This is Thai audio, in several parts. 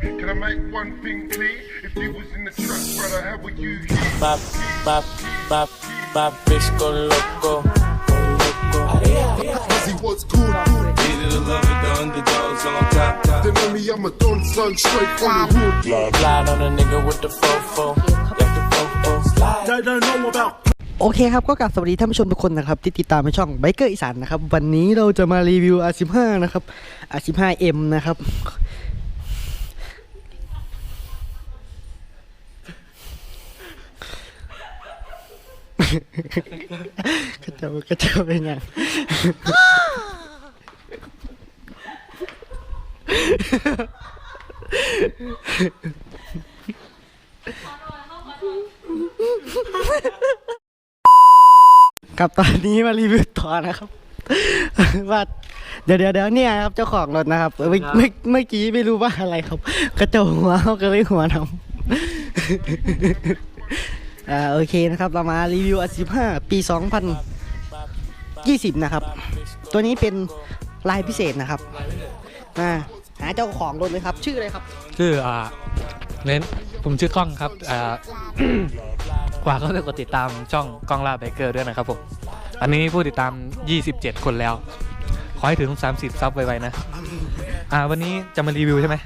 Can I make one thing clear? If you was in the truck, brother, how would you hear? Pap, pap, pap, papis con loco. Ozzy, what's good? Needed a lover, the underdogs on top, top. Then know me, I'm a don son straight from the hood. Slide on a nigga with the fofo. Got the fofo. Slide. They don't know about โอเคครับ ก็กลับสวัสดีท่านผู้ชมทุกคนนะครับ ที่ติดตามในช่องไบเกอร์อีสานนะครับ วันนี้เราจะมารีวิว R15 นะครับ R15M นะครับ กระเจ้ากระเจ้าเป็นยังกับตอนนี้มารีวิวต่อนะครับ ว่าเดี๋ยวเดี๋ยวเดี๋ยวเนี่ยครับเจ้าของรถนะครับเมื่อเมื่อเมื่อกี้ไม่รู้ว่าอะไรครับ กระโจหัวเขาก็เลยหัวนำ อ่าโอเคนะครับเรามารีวิวอ15ปี 2020 นะครับ ตัวนี้เป็นลายพิเศษนะครับอ่าหาเจ้าของรถเลยครับ ชื่ออะไรครับ ชื่ออ่าเน้นผมชื่อกล้องครับอ่า กว่าก็จะกดติดตามช่องกล้องล่าไบเกอร์ด้วยนะครับผมอันนี้ผู้ติดตาม 27 คนแล้ว ขอให้ถึง 30 ซับไวๆนะ อ่า วันนี้จะมารีวิวใช่ไหม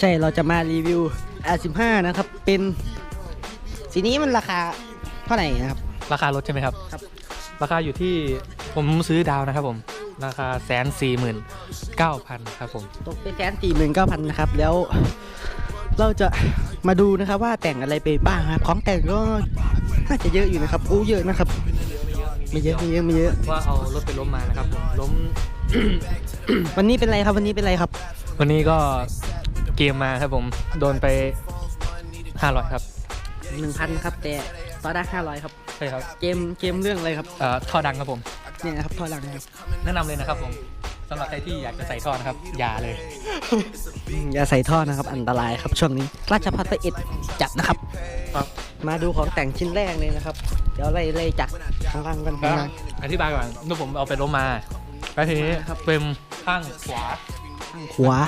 ใช่เราจะมารีวิว R15 นะครับ เป็น สีนี้มันราคาเท่าไหร่นะครับ ราคารถใช่ไหมครับ ครับ ราคาอยู่ที่ผมซื้อดาวนะครับผม ราคาแสนสี่หมื่นเก้าพันครับผม ตกไปแสนสี่หมื่นเก้าพันนะครับ แล้ว เราจะมาดูนะครับว่าแต่งอะไรไปบ้างครับของแต่งก็น่าจะเยอะอยู่นะครับอู้เยอะนะครับ ไม่เยอะไม่เยอะไม่เยอะ ว่าเอารถไปล้มมานะครับผมล้ม วันนี้เป็นไรครับ วันนี้เป็นไรครับ วันนี้ก็เกมมาครับผม โดนไปห้าร้อยครับ หนึ่งพันครับ แต่ต่อได้าร้อยครับ ใช่ครับเกมเกมเรื่องอะไรครับ เอ่อท่อดังครับผม เนี่ยนะครับทอหลังครับแนะนำเลยนะครับผมสำหรับใครที่อยากจะใส่ท่อนะครับ อย่าเลยอย่าใส่ท่อนะครับ อันตรายครับช่วงนี้ ราชพัฒน์เอ็ดจับนะครับ ครับ มาดูของแต่งชิ้นแรกเลยนะครับ เดี๋ยวไล่จากข้างล่างกันข้อธิบายก่อนนี่ผมเอาไปล้มาแล้วทีนี้ครับ เป็นข้างขวาข้างขวา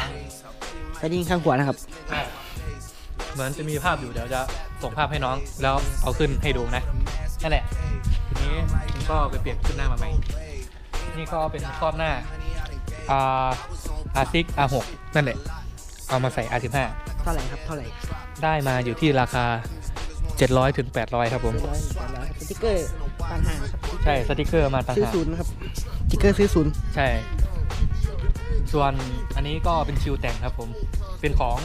ไปยิงข้างขวานะครับเหมือนจะมีภาพอยู่เดี๋ยวจะ ส่งภาพให้น้องแล้วเอาขึ้นให้ดูนะนั่นแหละทีนี้ผมก็ไปเปลี่ยนขึ้นหน้ามาใหม่นี่ก็เป็นครอบหน้าอ่าอาซิกอาหกนั่นแหละ เอามาใส่อาสิบห้าเท่าไหร่ครับเท่าไหร่ได้มาอยู่ที่ราคา 700ถึง800 ครับผม ร้อยแปดร้อยสติ๊กเกอร์ต่างหากครับใช่สติกเกอร์มาต่างซื้อหากศูนย์นะครับสติ๊กเกอร์ซื้อศูนย์ใช่ ส่วนอันนี้ก็เป็นชิวแต่งครับผม เป็นของ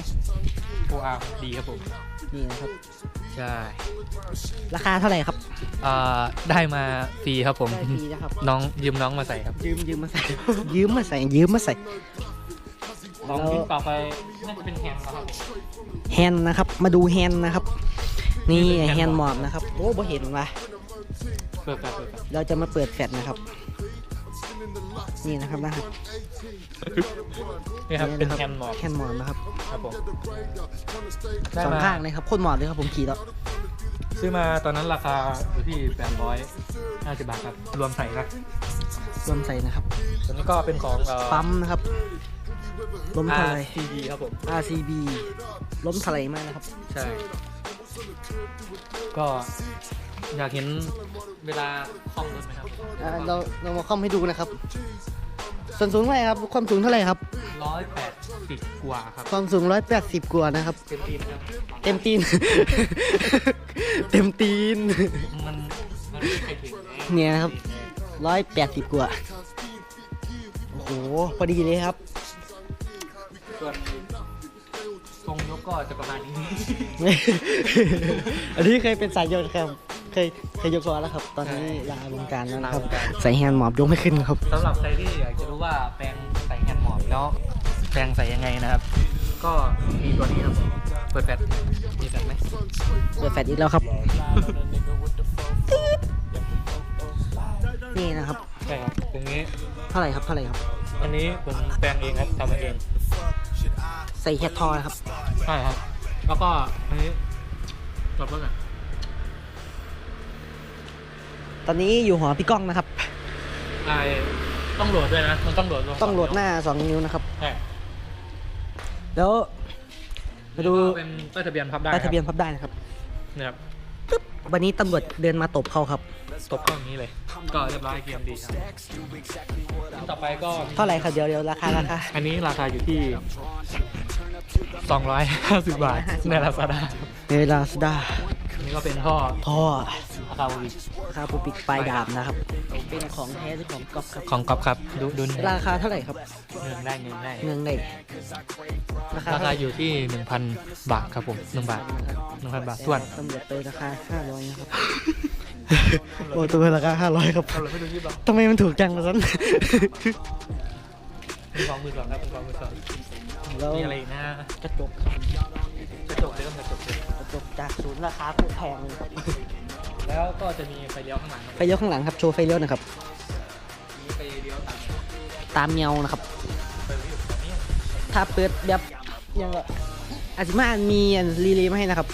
OR ดีครับผม นี่นะครับ ใช่ราคาเท่าไหร่ครับอ่าได้มาฟรีครับผม ได้ฟรีนะครับ น้องยืมน้องมาใส่ครับยืมยืมมาใส่ ยืมมาใส่ ยืมมาใส่ลองชิ้นต่อไปน่าจะเป็นแฮมนะครับผมแฮนด์นะครับ มาดูแฮนด์นะครับ นี่นี่เป็นแฮแฮนนด์ด์หหมมออบบนะครับ โอ้บ่เห็นว่ะ เปิดแฟลชเปิดแฟลชเราจะมาเปิดแฟลชนะครับ นี่นะครับนะครับนี่ครับเป็นแฮมหมอบแฮนด์หมอบนะครับครับผมได้สองมาข้างเลยครับโคตรหมอบเลยครับผมขี่แล้วซื้อมาตอนนั้นราคาอยู่ที่850บาทครับ รวมใส่นะรวมใส่นะครับ ตัวนี้ก็เป็นของเอ่อ ปั๊มนะครับล้มทลาย RCB ครับผม RCB ล้มทลายมากนะครับ ใช่ ก็ อยากเห็นเวลาคล่อมรถไหมครับอ่าเราเรามาคอมให้ดูนะครับ ส่วนสูงเท่าไหร่ครับ ความสูงเท่าไหร่ครับ ร้อยแปดสิบกว่าครับความสูง 180 กว่านะครับ เต็มทีมครับเต็มตีน เต็มตีน มันมันไม่มีใครถึงไงเนี่ยนะครับร้อยแปดสิบกว่า โอ้โห พอดีเลยครับ ส่วนทรงยกก็จะประมาณนี้ อันนี้เคยเป็นสายยกครับ เคยเคยยกล้อแล้วครับ ตอนนี้ลาวงการแล้วนะครับลาวงการใส่แฮนด์หมอบยกไม่ขึ้นครับสำหรับใครที่อยากจะรู้ว่าแปรงใส่แฮนด์หมอบแล้วแปรงใส่ยังไงนะครับ ก็มีตัวนี้ครับผมเปิดแฟลชมีแฟลชไหมเปิดแฟลชอีกแล้วครับ นี่นะครับใช่ครับตรงนี้เท่าไหร่ครับเท่าไหร่ครับ อันนี้ผมแปรงเองครับทำมาเอง ใส่แฮดทอนะครับใช่ครับ แล้วก็อันนี้จบแล้วกัน ตอนนี้อยู่หอพี่ก้องนะครับไอต้องโหลดด้วยนะมันต้องโหลดลงต้องโหลดหน้า 2 นิ้วนะครับ ใช่แล้วมาดูเป็นป้ายทะเบียนพับได้ป้ายทะเบียนพับได้นะครับนะครับวันนี้ตำรวจเดินมาตบเขาครับ ตบเข้าอย่างนี้เลย ก็เรียบร้อยเกมดีครับอันต่อไปก็เท่าไหร่ครับเดี๋ยวเดี๋ยวราคาราคาอันนี้ราคาอยู่ที่ 250 บาทในลาซาด้าเวลาสดาอั นนี้ก็เป็นท่อท่ออาคาวิราคาปูปิกปลายดาบนะครับ เป็นของแท้หรือของก๊อปครับ ของก๊อฟครับ ดูดูราคาเท่าไหร่ครับเงินได้เงินได้เงินได้ราคาราเท่าไหคาร่อยู่ที่1,000บาทครับผม1บาท1,000บาทส่วนตำรวจไปราคาห้าร้อยนะครับโอ้ตัวราคาห้าร้อยครับเราไม่ดูยิบหรอกทำไมมันถูกจังล่ะซันเป็นของมือสองครับเป็นของมือสองแล้วมีอะไรอีกนะกระจกครับ กระจกเดิมกระจกเดิมกระจกจากศูนย์ราคาโคตรแพงเลยครับแล้วก็จะมีไฟเลี้ยวข้างหลังครับไฟเลี้ยวข้างหลังครับโชว์ไฟเลี้ยวหนะครับ มีไฟเลี้ยวตัดตามเงานะครับ ไฟเลี้ยวแบบนี้ถ้าเปิดแบบยังก็อาจจะมามีอันรีเลย์มาให้นะครับ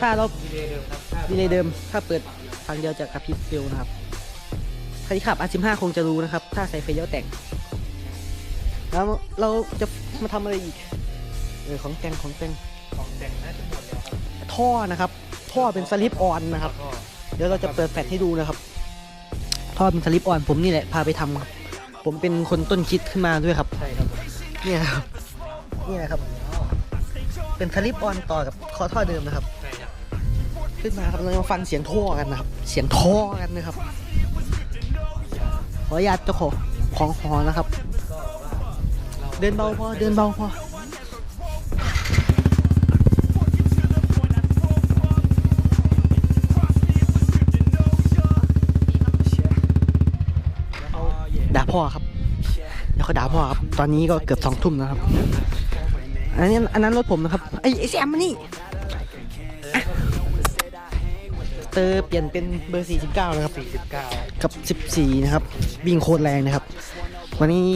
ถ้าเราดีเลย์เดิมครับถ้ารีเลย์เดิม ถ้าเปิดทางเดียวจะกระพริบเร็วนะครับใครที่ขับ R15 คงจะรู้นะครับ ถ้าใส่ไฟเลี้ยวแต่ง แล้วเราจะมาทำอะไรอีกเออของแต่งของแต่งของแต่ง ท่อนะครับ ท่อเป็นสลิปออนนะครับก็เดี๋ยวเราจะเปิดแฟลชให้ดูนะครับ ท่อเป็นสลิปออนผมนี่แหละพาไปทำครับ ผมเป็นคนต้นคิดขึ้นมาด้วยครับ ใช่ครับผมเนี่ยครับเนี่ยนะครับ เป็นสลิปออนต่อกับคอท่อเดิมนะครับใช่ครับ ขึ้นมาครับเรามาฟังเสียงท่อกันนะครับ เสียงท่อกันนะครับ ขออนุญาตเจ้าของของหอนะครับ เดินเบาพอเดินเบาพอ เดี๋ยวเขาด่าพ่อครับ ตอนนี้ก็เกือบสองทุ่มนะครับ อันนี้อันนั้นรถผมนะครับ ไอ้ไอ้แซมมานี่อะเตอร์เปลี่ยนเป็นเบอร์ 49 นะครับ 49 กับ 14 นะครับ วิ่งโคตรแรงนะครับ วันนี้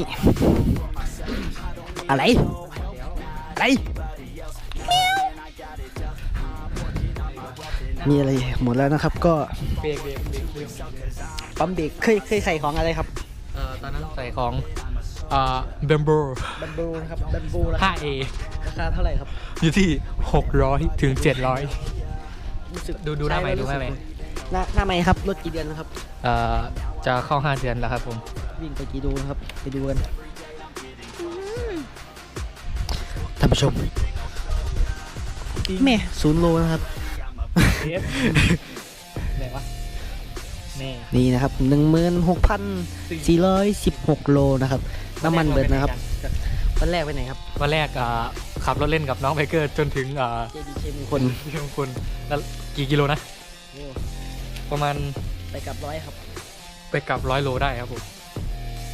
อะไร อะไร มีอะไรหมดแล้วนะครับ ก็เบรกเบรกเบรกเบรกปั๊มเบรกเคยเคยใส่ของอะไรครับ เอ่อตอนนั้นใส่ของ อ่าเบมโบบัมบูนะครับบัมบูราคา 5A ราคาเท่าไหร่ครับอยู่ที่ 600 ถึง 700 รู้สึกดูดูหน้าใหม่ใช้ดูหน้าใหม่รู้สึกหน้าหน้าใหม่ครับรถกี่เดือนแล้วครับ เอ่อจะเข้า 5 เดือนแล้วครับผม วิ่งไปกี่ดูนะครับ ไปดูกันท่านผู้ชมแม่ ศูนย์โลนะครับไหนวะ นี่นี่นะครับหนึ่งหมื่นหกพันสี่ร้อยสิบหกโลนะครับ น้ำมันเบิดนะครับ วันแรกไปไหนครับ วันแรกอ่าขับรถเล่นกับน้องไบเกอร์จนถึงอ่าเจดีเคมงคลที่มงคลแล้วกี่กิโลนะโอ้ประมาณไปกับร้อยครับ ไปกลับร้อยโลได้ครับผม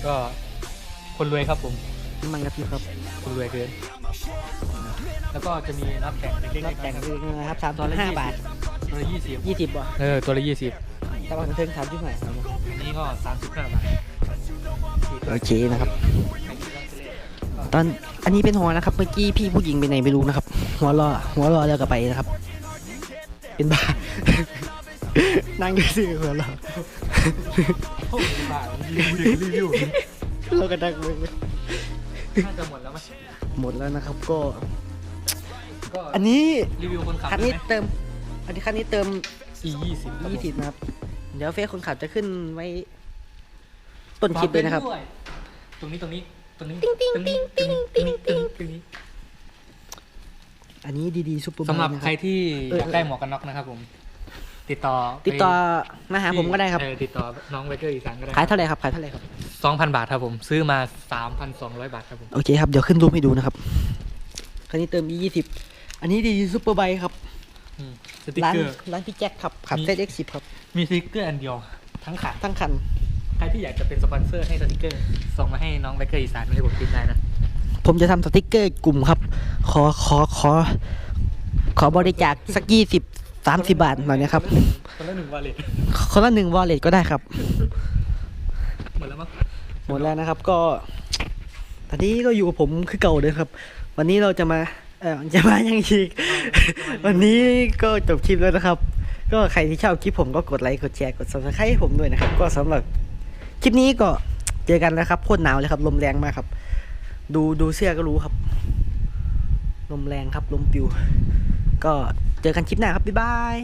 ก็คนรวยครับผมน้ำมันกระพริบครับคนรวยเกินแล้วก็จะมีน็อตแต่งเล็กรถๆแต่งนะครับเองนะครับสามสิบห้าบาทตัวละยี่สิบยี่สิบบ่เออตัวละยี่สิบ แต่ว่าเทิงสามสิบห้าอันนี้ก็สามสิบห้าบาทโอเคนะครับ ตอนอันนี้เป็นหัวนะครับเมื่อกี้พี่ผู้หญิงไปไหนไม่รู้นะครับ หัวรอหัวรอแล้วก็ไปนะครับ เป็นบ้า นั่งอยู่ซื่อหัวรอโอ้ยบาทรีวิวเราก็ดังมึงน่าจะหมดแล้วไหมหมดแล้วนะครับก็ ก็อันนี้รีวิวคนขับคันนี้เติม อันนี้คันนี้เติมอียี่สิบยี่สิบนะครับ เดี๋ยวเฟซคนขับจะขึ้นไว้ต้นคลิปเลยนะครับ ตรงนี้ตรงนี้ตรงนี้ติ๊งติ๊งติ๊งติ๊งติ๊งติ๊งติ๊งอันนี้ดีๆซุปเปอร์สำหรับนะใครที่เอออยากได้หมวกกันน็อกนะครับผม ติดต่อติดต่อไปมาหาผมก็ได้ครับเออติดต่อน้องไบเกอร์อีสานก็ได้ขายเท่าไหร่ครับขายเท่าไหร่ครับสองพันบาทครับผมซื้อมาสามพันสองร้อยบาทครับผมโอเคครับเดี๋ยวขึ้นรูปให้ดูนะครับคันนี้เติมยี่สิบอันนี้ดีซุปเปอร์ไบค์ครับอืม สติ๊กร้านเกอร์ ร้านพี่แจ็คครับขับมี เซตเอ็กซ์สิบครับ มีสติ๊กเกอร์อันเดียว ทั้งขาทั้งคัน ใครที่อยากจะเป็นสปอนเซอร์ให้สติ๊กเกอร์ ส่งมาให้น้องไบเกอร์อีสานให้ผมติดได้นะผมจะทำสติกเกอร์กลุ่มครับ ขอขอขอ ขอบริจาคสักยี่สิบสามสิบบาทหน่อยนะครับ คนละหนึ่งวาเลตคนละหนึ่งวอลเล็ตก็ได้ครับ หมดแล้วมั้งหมดแล้วนะครับก็ตอนนี้ก็อยู่กับผมคือเก่าเลยครับ วันนี้เราจะมา เออจะมายังอีก วันนี้ก็จบคลิปแล้วนะครับ ก็ใครที่ชอบคลิปผมก็กดไลค์กดแชร์กด subscribe ให้ผมด้วยนะครับ ก็สำหรับคลิปนี้ก็เจอกันแล้วครับโคตรหนาวเลยครับ ลมแรงมากครับ ดูดูเสื้อก็รู้ครับ ลมแรงครับลมปิว ก็เจอกันคลิปหน้าครับบ๊ายบาย